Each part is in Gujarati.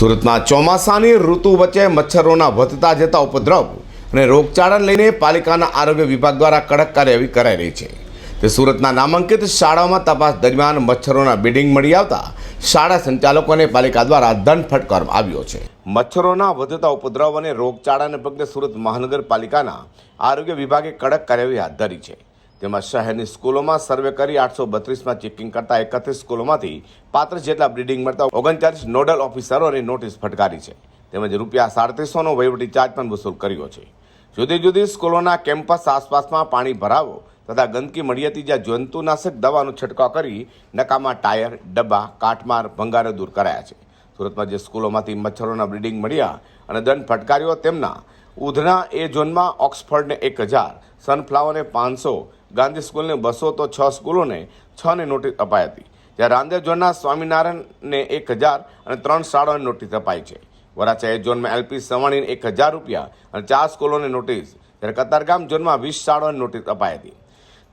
સુરતમાં ચોમાસાની ઋતુ વચ્ચે મચ્છરોના વધતા જતા ઉપદ્રવ અને રોગચાળાને લઈને પાલિકાના આરોગ્ય વિભાગ દ્વારા કડક કાર્યવાહી કરાઈ રહી છે. તે સુરતના નામાંકિત શાળાઓમાં તપાસ દરમિયાન મચ્છરોના બિડિંગ મળી આવતા શાળા સંચાલકોને પાલિકા દ્વારા દંડ ફટકારવામાં આવ્યો છે. મચ્છરોના વધતા ઉપદ્રવ અને રોગચાળાને પગલે સુરત મહાનગરપાલિકાના આરોગ્ય વિભાગે કડક કાર્યવાહી હાથ ધરી છે. તેમાં શહેરની સ્કૂલોમાં સર્વે કરી આઠસો બત્રીસમાં ચેકિંગ કરતા એકત્રીસ સ્કૂલોમાંથી પાત્ર જેટલા બ્રિડિંગ મળતા ઓગણચાલીસ નોડલ ઓફિસરોને નોટિસ ફટકારી છે. તેમજ રૂપિયા સાડત્રીસોનો વહીવટી ચાર્જ પણ વસૂલ કર્યો છે. જુદી જુદી સ્કૂલોના કેમ્પસ આસપાસમાં પાણી ભરાવો તથા ગંદકી મળી હતી જ્યાં જંતુનાશક દવાનો છંટકાવ કરી નકામા ટાયર, ડબ્બા કાટમાર ભંગારો દૂર કરાયા છે. સુરતમાં જે સ્કૂલોમાંથી મચ્છરોના બ્રિડિંગ મળ્યા અને દંડ ફટકાર્યો તેમના, ઉધના એ ઝોનમાં ઓક્સફર્ડને એક હજાર, સનફ્લાવરને પાંચસો ગાંધી સ્કૂલને બસો તો છ સ્કૂલોને છને નોટિસ અપાઈ હતી જ્યારે રાંદેર ઝોનના સ્વામિનારાયણને એક હજાર અને ત્રણ શાળાઓને નોટિસ અપાઈ છે. વરાછા એ ઝોનમાં એલપી સવાણીને એક હજાર રૂપિયા અને ચાર સ્કૂલોને નોટિસ, જ્યારે કતારગામ ઝોનમાં વીસ શાળાઓને નોટિસ અપાઈ હતી.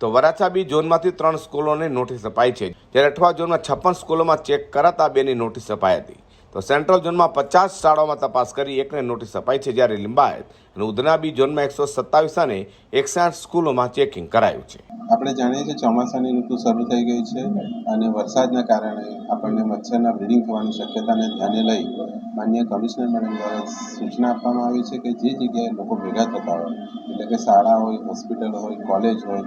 તો વરાછા બી ઝોનમાંથી ત્રણ સ્કૂલોને નોટિસ અપાઈ છે, જ્યારે અઠવા ઝોનમાં છપ્પન સ્કૂલોમાં ચેક કરાતા બેની નોટિસ અપાઈ હતી. તો સેન્ટ્રલ ઝોનમાં પચાસ શાળાઓમાં તપાસ કરી એકને નોટિસ અપાઈ છે જ્યારે લિંબાયત અને ઉધના બી ઝોનમાં એકસો સત્તાવીસ અને એકસાઠ સ્કૂલોમાં ચેકિંગ કરાયું છે. આપણે જાણીએ છીએ ચોમાસાની ઋતુ શરૂ થઈ ગઈ છે અને વરસાદના કારણે આપણને મચ્છરના બ્રીડિંગ થવાની શક્યતાને ધ્યાને લઈ માન્ય કમિશનર મેડમ દ્વારા સૂચના આપવામાં આવી છે કે જે જગ્યાએ લોકો ભેગા થતા હોય, એટલે કે શાળા હોય, હોસ્પિટલ હોય, કોલેજ હોય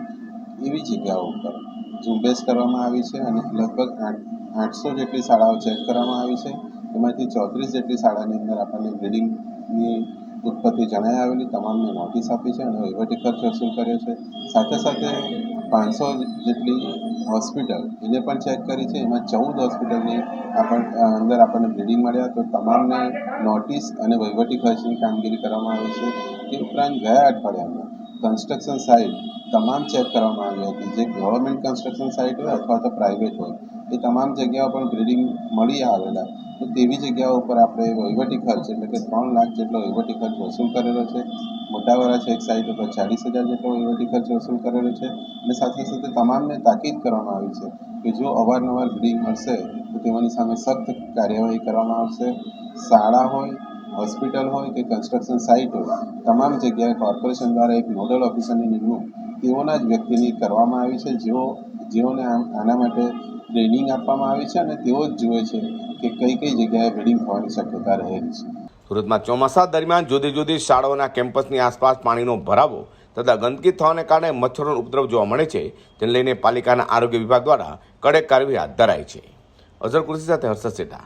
એવી જગ્યાઓ ઉપર. ઝુંબેશ કરવામાં આવી છે અને લગભગ આઠ, આઠસો જેટલી શાળાઓ ચેક કરવામાં આવી છે. એમાંથી ચોત્રીસ જેટલી શાળાની અંદર આપણને બ્લીડિંગની ઉત્પત્તિ જણાઈ આવેલી, તમામને નોટિસ આપી છે અને વહીવટી ખર્ચ વસૂલ કર્યો છે. સાથે સાથે પાંચસો જેટલી હોસ્પિટલ, એને પણ ચેક કરી છે. એમાં ચૌદ હોસ્પિટલની આપણ, અંદર આપણને બ્લીડિંગ મળ્યા. તો તમામને નોટિસ અને વહીવટી ખર્ચની કામગીરી કરવામાં આવી છે. તે ઉપરાંત ગયા અઠવાડિયામાં કન્સ્ટ્રક્શન સાઇટ તમામ ચેક કરવામાં આવી હતી. જે ગવર્મેન્ટ કન્સ્ટ્રક્શન સાઇટ હોય અથવા તો પ્રાઇવેટ હોય, એ તમામ જગ્યાઓ પણ બ્લીડિંગ મળી આવેલા. તો તેવી જગ્યાઓ ઉપર આપણે વહીવટી ખર્ચ એટલે કે ત્રણ લાખ જેટલો વહીવટી ખર્ચ વસૂલ કરેલો છે. મોટા વરાછા એક સાઇટ ઉપર ચાલીસ હજાર જેટલો વહીવટી ખર્ચ વસૂલ કરેલો છે. અને સાથે સાથે તમામને તાકીદ કરવામાં આવી છે કે જો અવારનવાર બ્રિડિંગ મળશે, તો તેઓની સામે સખ્ત કાર્યવાહી કરવામાં આવશે. શાળા હોય હોસ્પિટલ હોય કે કન્સ્ટ્રક્શન સાઇટ હોય, તમામ જગ્યાએ કોર્પોરેશન દ્વારા એક નોડલ ઓફિસરની નિમણૂક તેઓના જ વ્યક્તિની કરવામાં આવી છે. જેઓ, જેઓને આના માટે ટ્રેનિંગ આપવામાં આવી છે અને તેઓ જ જુએ છે કે કઈ કઈ જગ્યાએ બિલ્ડિંગ થવાની શક્યતા રહેલી છે. સુરતમાં ચોમાસા દરમિયાન જુદી જુદી શાળાઓના કેમ્પસની આસપાસ પાણીનો ભરાવો તથા ગંદકી થવાને કારણે મચ્છરોનો ઉપદ્રવ જોવા મળે છે તેને લઈને પાલિકાના આરોગ્ય વિભાગ દ્વારા કડક કાર્યવાહી હાથ ધરાઈ છે. અઝર કૃષિ સાથે હર્ષદ સેઠા.